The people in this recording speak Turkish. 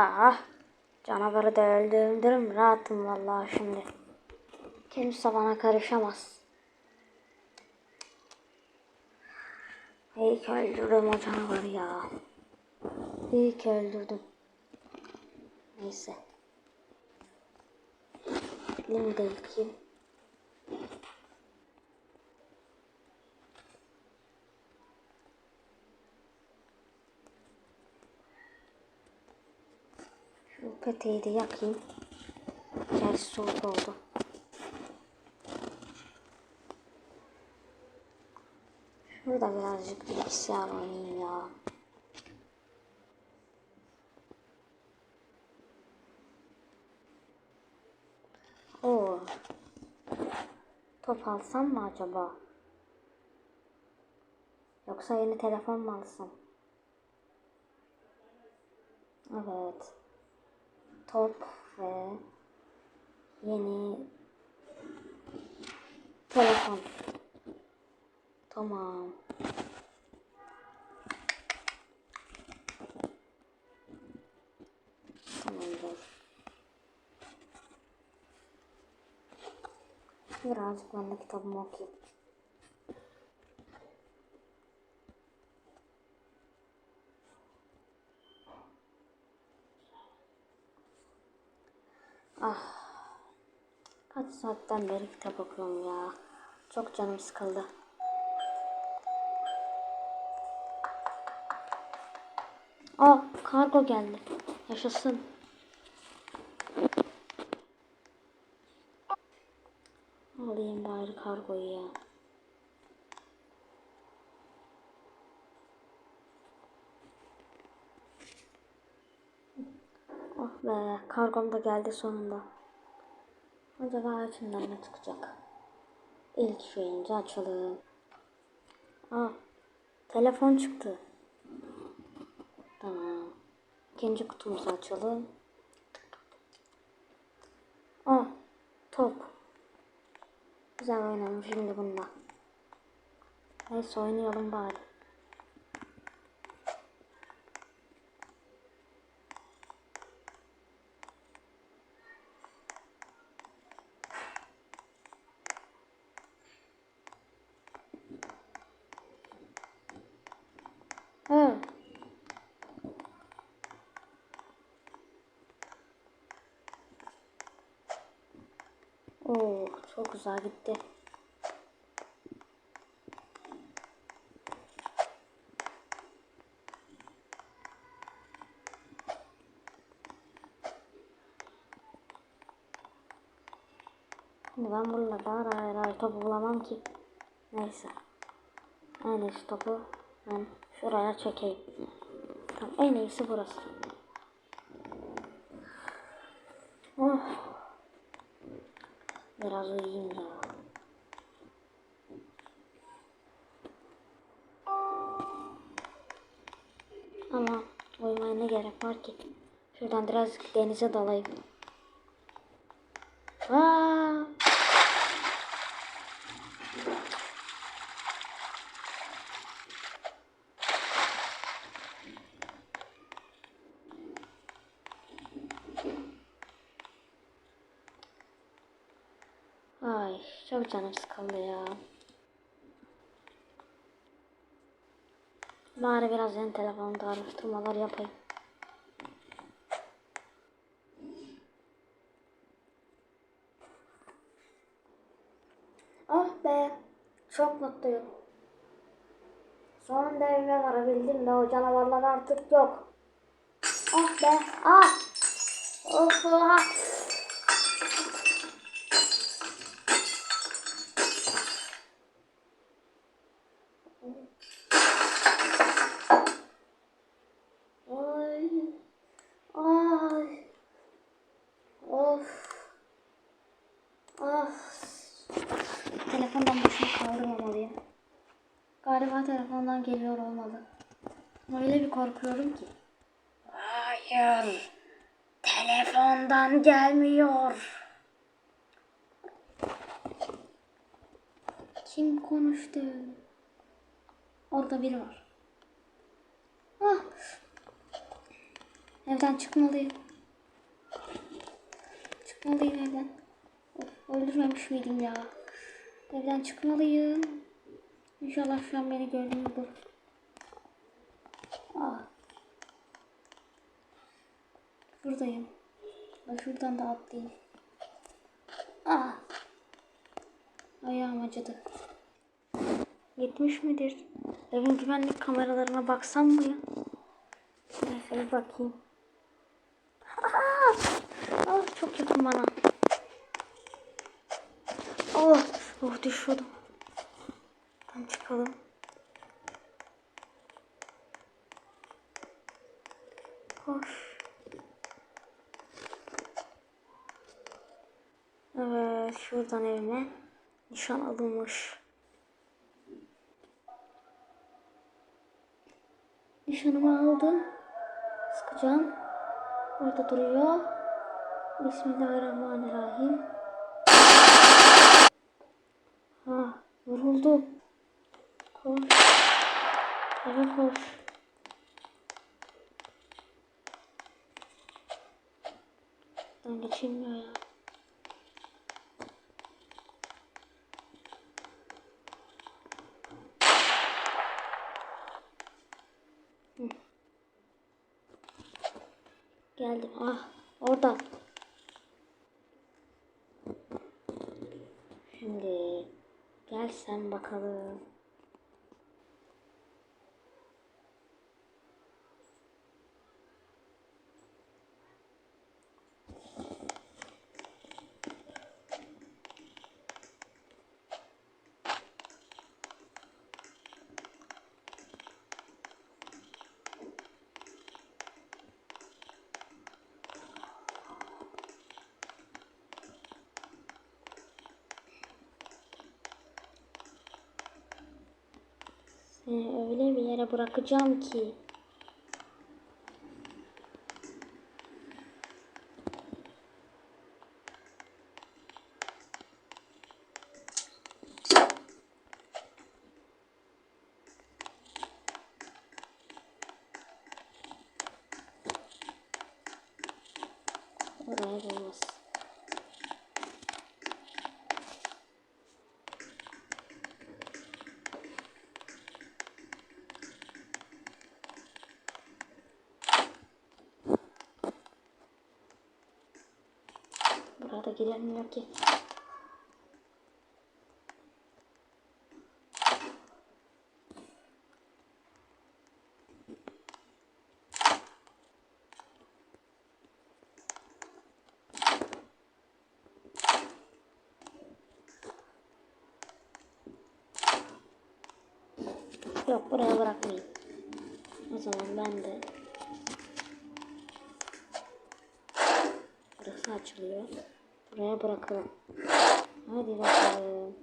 Aha. Canavarı da öldürdüm. Rahatım vallahi şimdi. Kimse bana karışamaz. İyi ki öldürdüm o canavarı ya. İyi ki öldürdüm. Neyse. Elimi de yıkayayım. Şu peteği de yakayım. Gerçi soğuk oldu. Şurada birazcık bilgisayar oynayayım ya. Oo. Top alsam mı acaba? Yoksa yeni telefon mu alsam? Evet. Top ve yeni telefon. Tamam. Tamamdır. Birazcık ben de kitabımı okuyayım. Ah. Kaç saatten beri kitap okuyorum ya. Çok canım sıkıldı. Aa kargo geldi. Yaşasın. Alayım bari kargoyu ya. Oh be kargom da geldi sonunda. Acaba içinden ne çıkacak? İlk şu ince açalım. Aa telefon çıktı. Tamam. İkinci kutumuzu açalım. Aa top. Güzel oynadım şimdi bunda. Neyse oynayalım bari. Hı. Oo, çok güzel gitti. Şimdi ben buralarda ara ara ara topu bulamam ki. Neyse. En iyisi topu ben şuraya çekeyim. Tamam en iyisi burası. Oh. Biraz uyuyayım ya. Ama uyumaya ne gerek var ki? Şuradan birazcık denize dalayım. Aa! Çok canım sıkıldı ya. Bari biraz yeni telefonda araştırmalar yapayım. Oh be, çok mutluyum. Sonunda evime varabildim de o canavarlar artık yok. Oh be, ah! Of, ah! Telefondan geliyor olmalı. Öyle bir korkuyorum ki. Hayır, telefondan gelmiyor. Kim konuştu? Orada biri var. Ah. Evden çıkmalıyım. Çıkmalıyım evden. Of, öldürmemiş miydim ya? Evden çıkmalıyım. İnşallah şu an beni gördüğünü bulur. Ah. Buradayım. Ben şuradan da atlayayım. Ah. Ayağım acıdı. Gitmiş midir? Evin güvenlik kameralarına baksam mı ya? Neyse bir bakayım. Ah, ah, çok yakın bana. Oh, oh düşüyordum. Tam çıkalım. Hoş. Evet, şuradan evime nişan alınmış. Nişanımı aldım. Sıkacağım. Orada duruyor. Bismillahirrahmanirrahim. Ha, vuruldu. Koş. Eve koş. Ben geçilmiyor ya. Geldim. Ah, orada. Şimdi gel sen bakalım. Seni öyle bir yere bırakacağım ki. Oraya Burada girilmiyor ki. Yok buraya bırakmayayım. O zaman ben de Burası açılıyor. Buraya bırakalım. Hadi bakalım.